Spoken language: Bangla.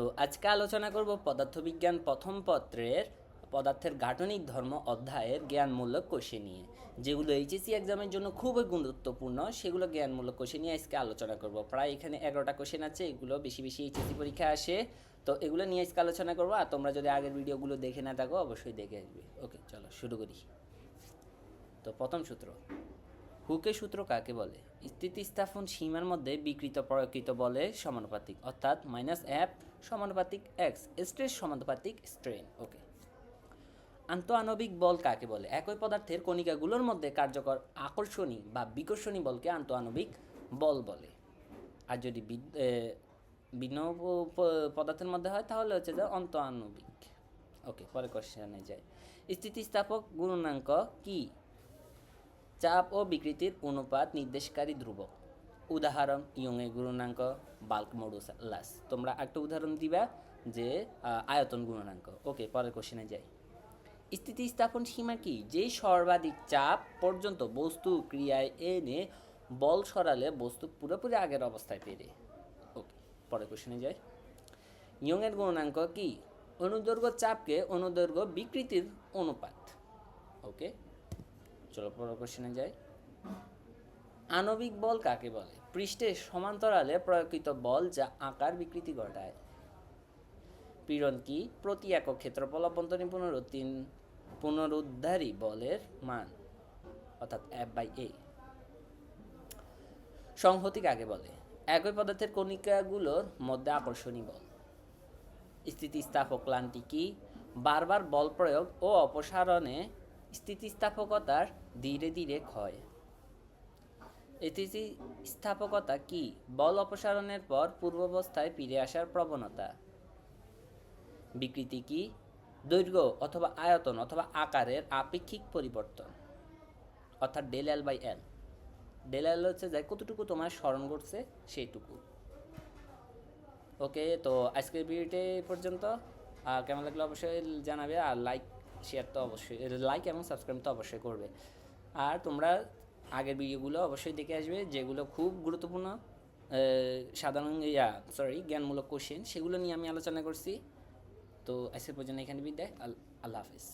তো আজকে আলোচনা করব পদার্থবিজ্ঞান প্রথম পত্রের, পদার্থের গাঠনিক ধর্ম অধ্যায়ের জ্ঞানমূলক কোষে নিয়ে, যেগুলো এইচএসসি এক্সামের জন্য খুবই গুরুত্বপূর্ণ, সেগুলো জ্ঞানমূলক কোষে নিয়ে আজকে আলোচনা করব। প্রায় এখানে এগারোটা কোশ্চেন আছে, এগুলো বেশি বেশি এইচএসসি পরীক্ষা আসে। তো এগুলো নিয়ে আজকে আলোচনা করব, আর তোমরা যদি আগের ভিডিওগুলো দেখে না থাকো, অবশ্যই দেখে আসবে। ওকে চলো শুরু করি। তো প্রথম সূত্র। হুকের সূত্র কাকে বলে? স্থিতিস্থাপন সীমার মধ্যে বিকৃত প্রকৃত বলে সমানুপাতিক, অর্থাৎ মাইনাস এফ সমানুপাতিক এক্স স্ট্রেস সমানুপাতিক স্ট্রেন ওকে আন্তঃআণবিক বল কাকে বলে? একই পদার্থের কণিকাগুলোর মধ্যে কার্যকর আকর্ষণী বা বিকর্ষণী বলকে আন্তঃআণবিক বল বলে। আর যদি ভিন্ন পদার্থের মধ্যে হয়, তাহলে হচ্ছে যে অন্তঃআণবিক। ওকে পরে কোশ্চেনে যায় স্থিতিস্থাপক গুণাঙ্ক কি? চাপ ও বিকৃতির অনুপাত নির্দেশকারী ধ্রুবক। উদাহরণ, ইয়ংয়ের গুণাঙ্ক বাল্ক মডুলাস তোমরা একটা উদাহরণ দিবা যে আয়তন গুণাঙ্ক ওকে, পরের কোশ্চেনে যাই। স্থিতিস্থাপন সীমা কি? যে সর্বাধিক চাপ পর্যন্ত বস্তু ক্রিয়ায় এনে বল সরালে বস্তু পুরোপুরি আগের অবস্থায় পেরে ওকে, পরের কোশ্চেনে যাই। ইয়ংয়ের গুণাঙ্ক কি? অনুদৈর্ঘ্য চাপকে অনুদৈর্ঘ্য বিকৃতির অনুপাত। ওকে চলো পরের কোশ্চেনে যাই। আণবিক বল কাকে বলে? পৃষ্ঠে সমান্তরালে প্রয়োগকৃত বল যা আকার বিকৃতি ঘটায়। পীড়ন কি? প্রতি একক ক্ষেত্রফল অভ্যন্তরীণ পুনরুত্তীন পুনরুদ্ধারী বলের মান, অর্থাৎ এফ বাই এ সংহতি কাকে বলে? একই পদার্থের কণিকাগুলোর মধ্যে আকর্ষণী বল। স্থিতিস্থাপক ক্লান্তি কি? বারবার বল প্রয়োগ ও অপসারণে স্থিতিস্থাপকতার ধীরে ধীরে ক্ষয়। স্থিতিস্থাপকতা কি? বল অপসারণের পর পূর্বাবস্থায় ফিরে আসার প্রবণতা। বিকৃতি কি? দৈর্ঘ্য অথবা আয়তন অথবা আকারের আপেক্ষিক পরিবর্তন। অর্থাৎ del L by L del L হচ্ছে যে কতটুকু তোমার স্মরণ করছে সেইটুকু। ওকে, তো আজকের ভিডিওটি পর্যন্ত। কেমন লাগল অবশ্যই জানাবে আর লাইক শেয়ার তো অবশ্যই লাইক এবং সাবস্ক্রাইব তো অবশ্যই করবে। আর তোমরা আগের ভিডিওগুলো অবশ্যই দেখে আসবে, যেগুলো খুব গুরুত্বপূর্ণ সাধারণ ইয়া সরি জ্ঞানমূলক কোশ্চেন সেগুলো নিয়ে আমি আলোচনা করছি। তো আজকের পর্যন্ত এখানে বিদায় আল্লাহ হাফিজ।